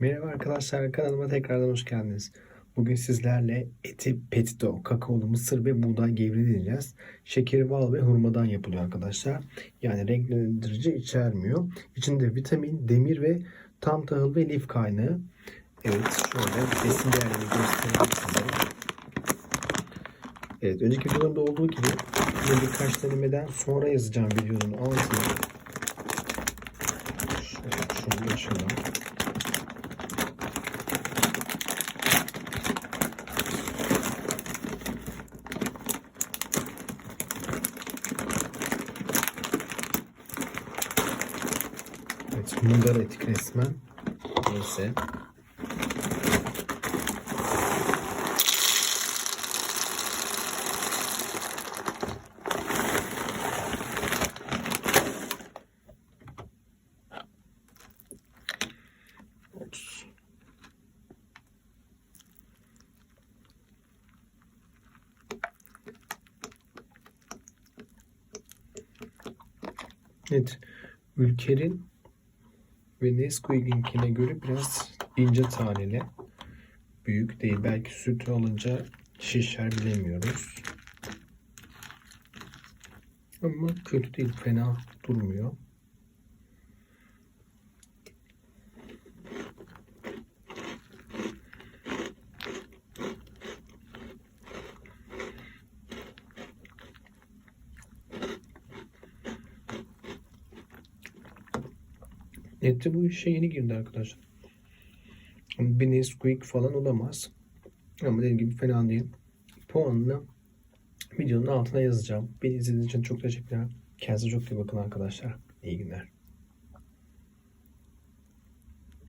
Merhaba arkadaşlar kanalıma tekrardan hoş geldiniz. Bugün sizlerle eti petito, kakaolu mısır ve buğday gevreği deneyeceğiz. Şekeri bal ve hurmadan yapılıyor arkadaşlar. Yani renklendirici içermiyor. İçinde vitamin, demir ve tam tahıl ve lif kaynağı. Evet şöyle besin değerlerini göstereyim. Evet önceki videolarımda olduğu gibi birkaç denemeden sonra yazacağım videonun altına. Evet, mundar etik resmen. Neyse. Evet. Ülker'in ve Nesquik'inkine göre biraz ince taneli. Büyük değil. Belki sütü alınca şişer bilemiyoruz. Ama kötü değil. Fena durmuyor. Nette bu işe yeni girdi arkadaşlar. Bir Nesquik falan olamaz. Ama dediğim gibi fena değil. Puanını videonun altına yazacağım. Beni izlediğiniz için çok teşekkürler. Kendinize çok iyi bakın arkadaşlar. İyi günler.